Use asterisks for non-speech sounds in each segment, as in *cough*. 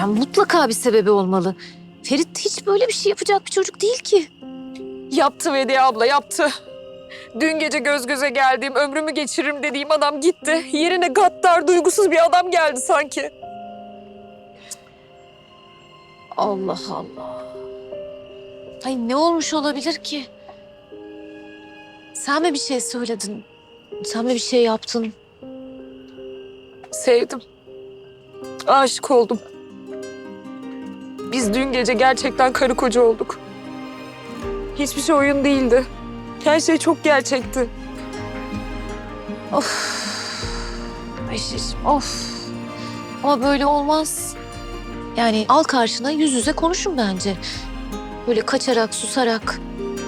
Yani mutlaka bir sebebi olmalı. Ferit hiç böyle bir şey yapacak bir çocuk değil ki. Yaptı Vediye abla yaptı. Dün gece göz göze geldiğim, ömrümü geçiririm dediğim adam gitti. Yerine gaddar, duygusuz bir adam geldi sanki. Allah Allah. Ay ne olmuş olabilir ki? Sen mi bir şey söyledin? Sen mi bir şey yaptın? Sevdim. Aşık oldum. Biz dün gece gerçekten karı koca olduk. Hiçbir şey oyun değildi. Her şey çok gerçekti. Of. Ayşe'cim of. Ama böyle olmaz. Yani al karşına yüz yüze konuşun bence. Böyle kaçarak, susarak.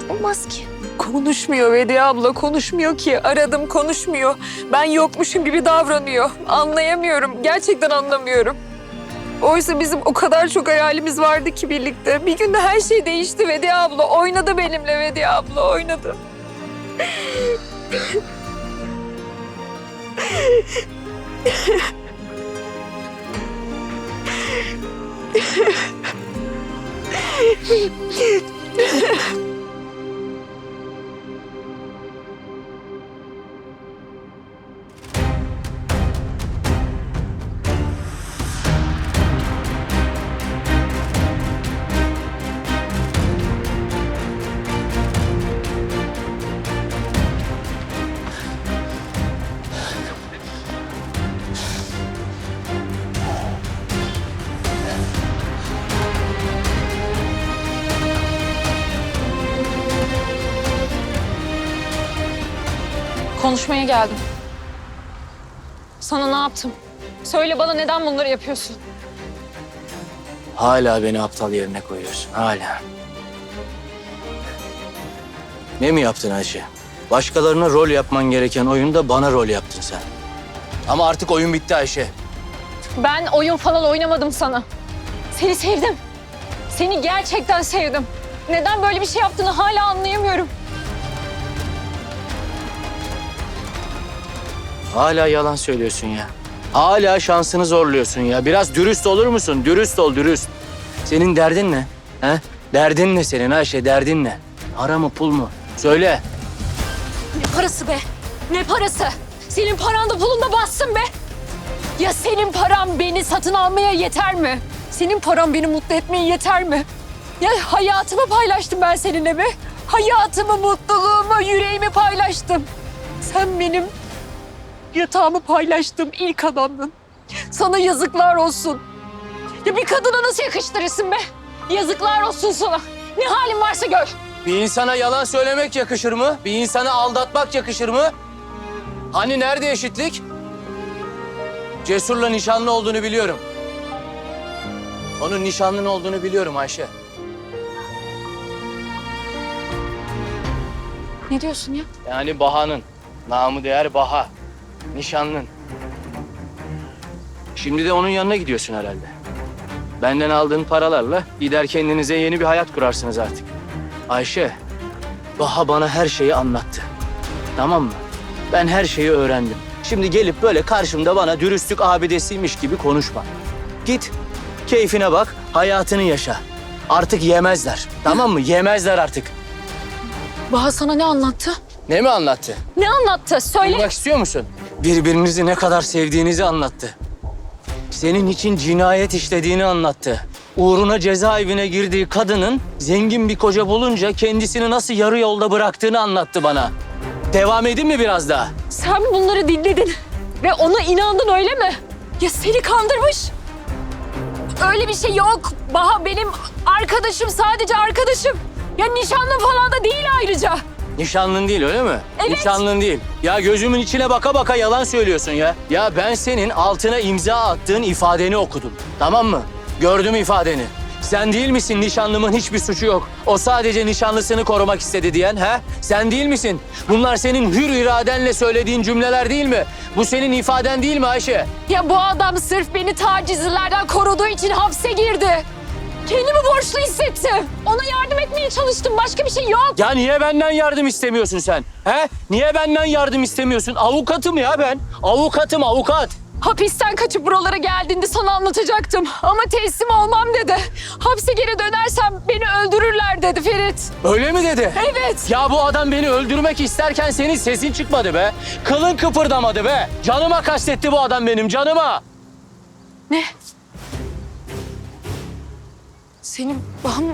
Olmaz ki. Konuşmuyor Vediye abla, konuşmuyor ki. Aradım, konuşmuyor. Ben yokmuşum gibi davranıyor. Anlayamıyorum, gerçekten anlamıyorum. Oysa bizim o kadar çok hayalimiz vardı ki birlikte. Bir günde her şey değişti Vediye abla. Oynadı benimle Vediye abla, oynadı. *laughs* Konuşmaya geldim. Sana ne yaptım? Söyle bana neden bunları yapıyorsun? Hala beni aptal yerine koyuyorsun. Hala. Ne mi yaptın Ayşe? Başkalarına rol yapman gereken oyunda bana rol yaptın sen. Ama artık oyun bitti Ayşe. Ben oyun falan oynamadım sana. Seni sevdim. Seni gerçekten sevdim. Neden böyle bir şey yaptığını hala anlayamıyorum. Hala yalan söylüyorsun ya. Hala şansını zorluyorsun ya. Biraz dürüst olur musun? Dürüst ol, dürüst. Senin derdin ne? He? Derdin ne senin Ayşe? Derdin ne? Para mı, pul mu? Söyle. Ne parası be? Ne parası? Senin paran da pulun da bassın be. Ya senin paran beni satın almaya yeter mi? Senin paran beni mutlu etmeye yeter mi? Ya hayatımı paylaştım ben seninle be. Hayatımı, mutluluğumu, yüreğimi paylaştım. Sen benim yatağımı paylaştığım ilk adamdın. Sana yazıklar olsun. Ya bir kadına nasıl yakıştırırsın be? Yazıklar olsun sana. Ne halin varsa gör. Bir insana yalan söylemek yakışır mı? Bir insana aldatmak yakışır mı? Hani nerede eşitlik? Cesur'la nişanlı olduğunu biliyorum. Onun nişanlın olduğunu biliyorum Ayşe. Ne diyorsun ya? Yani Baha'nın. Namı değer Baha. Nişanlın. Şimdi de onun yanına gidiyorsun herhalde. Benden aldığın paralarla gider kendinize yeni bir hayat kurarsınız artık. Ayşe, Baha bana her şeyi anlattı. Tamam mı? Ben her şeyi öğrendim. Şimdi gelip böyle karşımda bana dürüstlük abidesiymiş gibi konuşma. Git, keyfine bak, hayatını yaşa. Artık yemezler. Tamam mı? Yemezler artık. Baha sana ne anlattı? Ne mi anlattı? Ne anlattı? Söyle. Duymak istiyor musun? Birbirinizi ne kadar sevdiğinizi anlattı. Senin için cinayet işlediğini anlattı. Uğruna cezaevine girdiği kadının zengin bir koca bulunca kendisini nasıl yarı yolda bıraktığını anlattı bana. Devam edeyim mi biraz daha? Sen bunları dinledin ve ona inandın öyle mi? Ya seni kandırmış. Öyle bir şey yok. Baha benim arkadaşım sadece arkadaşım. Ya nişanlım falan da değil ayrıca. Nişanlın değil öyle mi? Evet. Nişanlın değil. Ya gözümün içine baka baka yalan söylüyorsun ya. Ya ben senin altına imza attığın ifadeni okudum. Tamam mı? Gördüm ifadeni. Sen değil misin nişanlımın hiçbir suçu yok. O sadece nişanlısını korumak istedi diyen ha? Sen değil misin? Bunlar senin hür iradenle söylediğin cümleler değil mi? Bu senin ifaden değil mi Ayşe? Ya bu adam sırf beni tacizlerden koruduğu için hapse girdi. Kendimi borçlu hissettim. Ona yardım etmeye çalıştım. Başka bir şey yok. Ya niye benden yardım istemiyorsun sen? He? Niye benden yardım istemiyorsun? Avukatım ya ben. Avukatım avukat. Hapisten kaçıp buralara geldiğinde sana anlatacaktım. Ama teslim olmam dedi. Hapse geri dönersem beni öldürürler dedi Ferit. Öyle mi dedi? Evet. Ya bu adam beni öldürmek isterken senin sesin çıkmadı be. Kılın kıpırdamadı be. Canıma kastetti bu adam benim canıma. Ne? Senin Baham,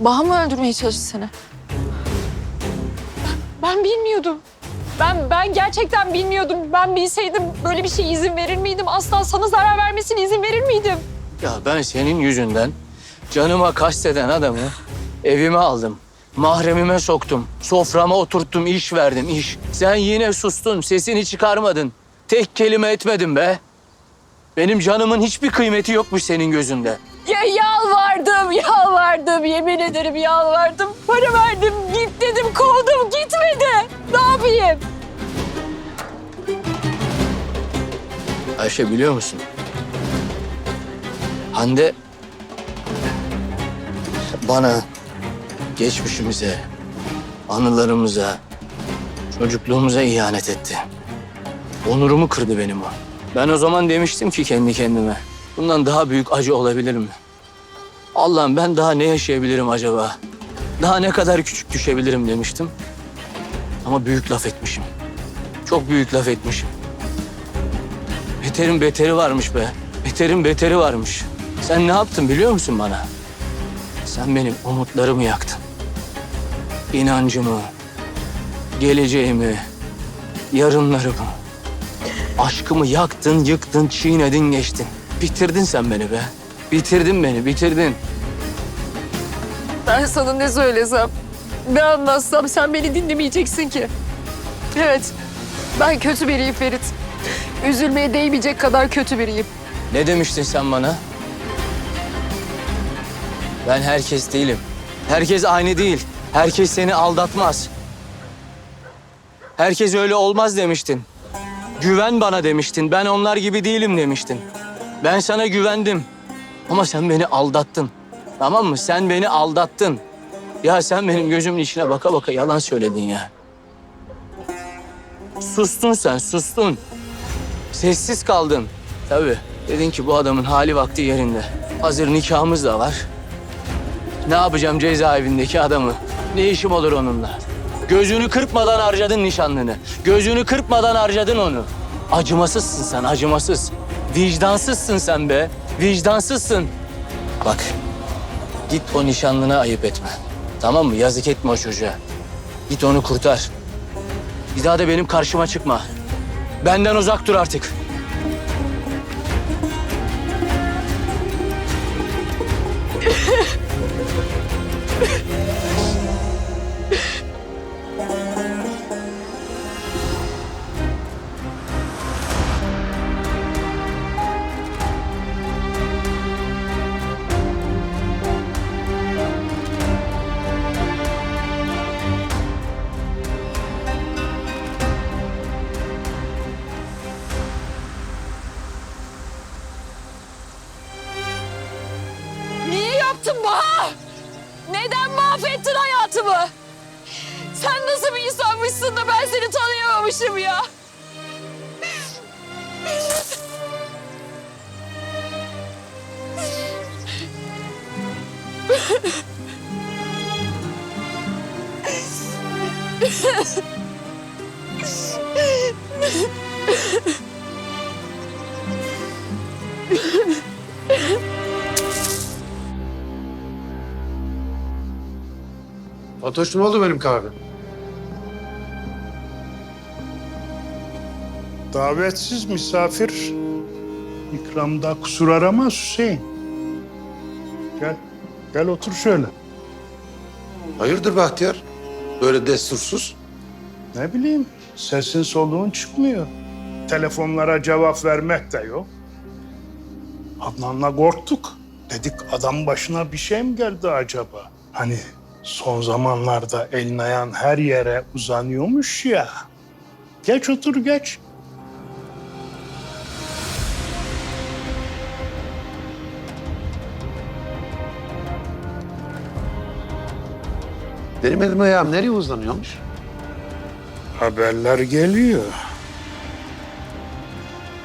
Baham mı öldürmeye çalıştı seni? Ben, ben bilmiyordum. Ben ben gerçekten bilmiyordum. Ben bilseydim böyle bir şey izin verir miydim? Asla sana zarar vermesine izin verir miydim? Ya ben senin yüzünden canıma kasteden adamı evime aldım. Mahremime soktum. Soframa oturttum, iş verdim, iş. Sen yine sustun, sesini çıkarmadın. Tek kelime etmedin be. Benim canımın hiçbir kıymeti yokmuş senin gözünde. Ya yalvardım, yalvardım. Yemin ederim yalvardım. Para verdim, git dedim, kovdum, gitmedi. Ne yapayım? Ayşe biliyor musun? Hande bana, geçmişimize, anılarımıza, çocukluğumuza ihanet etti. Onurumu kırdı benim o. Ben o zaman demiştim ki kendi kendime, bundan daha büyük acı olabilir mi? Allah'ım ben daha ne yaşayabilirim acaba? Daha ne kadar küçük düşebilirim demiştim. Ama büyük laf etmişim. Çok büyük laf etmişim. Beterin beteri varmış be. Beterin beteri varmış. Sen ne yaptın biliyor musun bana? Sen benim umutlarımı yaktın. İnancımı, geleceğimi, yarınlarımı, aşkımı yaktın, yıktın, çiğnedin, geçtin. Bitirdin sen beni be. Bitirdin beni, bitirdin. Ben sana ne söylesem, ne anlatsam sen beni dinlemeyeceksin ki. Evet, ben kötü biriyim Ferit. Üzülmeye değmeyecek kadar kötü biriyim. Ne demiştin sen bana? Ben herkes değilim. Herkes aynı değil. Herkes seni aldatmaz. Herkes öyle olmaz demiştin. Güven bana demiştin. Ben onlar gibi değilim demiştin. Ben sana güvendim. Ama sen beni aldattın. Tamam mı? Sen beni aldattın. Ya sen benim gözümün içine baka baka yalan söyledin ya. Sustun sen, sustun. Sessiz kaldın. Tabii. Dedin ki bu adamın hali vakti yerinde. Hazır nikahımız da var. Ne yapacağım cezaevindeki adamı? Ne işim olur onunla? Gözünü kırpmadan harcadın nişanlını. Gözünü kırpmadan harcadın onu. Acımasızsın sen, acımasız. Vicdansızsın sen be. Vicdansızsın. Bak, git o nişanlına ayıp etme. Tamam mı? Yazık etme o çocuğa. Git onu kurtar. Bir daha da benim karşıma çıkma. Benden uzak dur artık. Neden mahvettin hayatımı? Sen nasıl bir insanmışsın da ben seni tanıyamamışım ya? *laughs* Fatoş ne oldu benim kahve? Davetsiz misafir ikramda kusur aramaz Hüseyin. Gel, gel otur şöyle. Hayırdır Bahtiyar? Böyle destursuz. Ne bileyim, sesin soluğun çıkmıyor. Telefonlara cevap vermek de yok. Adnan'la korktuk. Dedik adam başına bir şey mi geldi acaba? Hani son zamanlarda elin ayağın her yere uzanıyormuş ya. Geç otur geç. Benim elim ayağım nereye uzanıyormuş? Haberler geliyor.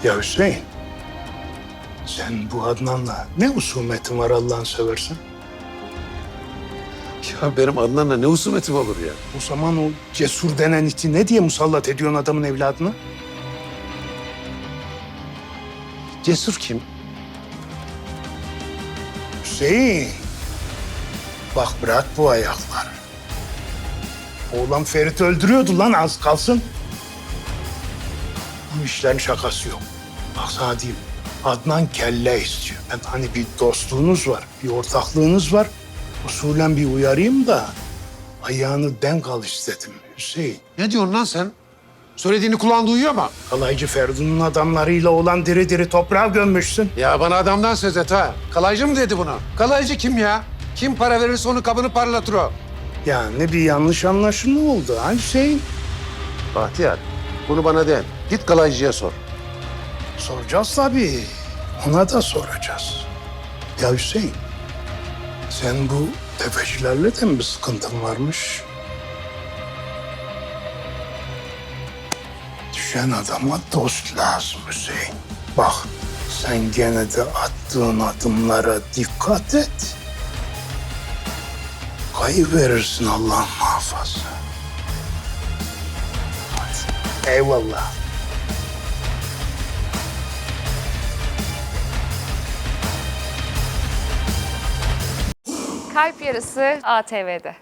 Ya Hüseyin, Sen bu Adnan'la ne husumetin var Allah'ını seversen? Ya benim Adnan'la ne husumetim olur ya? O zaman o cesur denen iti ne diye musallat ediyorsun adamın evladına? Cesur kim? Hüseyin. Bak bırak bu ayakları. Oğlan Ferit öldürüyordu lan az kalsın. Bu işlerin şakası yok. Bak sana diyeyim. Adnan kelle istiyor. Ben hani bir dostluğunuz var, bir ortaklığınız var. Usulen bir uyarayım da ayağını denk al istedim Hüseyin. Ne diyorsun lan sen? Söylediğini kulağın duyuyor mu? Kalaycı Ferdu'nun adamlarıyla olan diri diri toprağa gömmüşsün. Ya bana adamdan söz et ha. Kalaycı mı dedi bunu? Kalaycı kim ya? Kim para verirse onun kabını parlatır o. Yani bir yanlış anlaşılma oldu ha Hüseyin. Bahtiyar, bunu bana de. Git kalaycıya sor. Soracağız tabii. Ona da soracağız. Ya Hüseyin, sen bu tefecilerle de mi bir sıkıntın varmış? Düşen adama dost lazım Hüseyin. Bak, sen gene de attığın adımlara dikkat et. Kayıverirsin Allah muhafaza. Eyvallah. Kalp Yarısı ATV'de.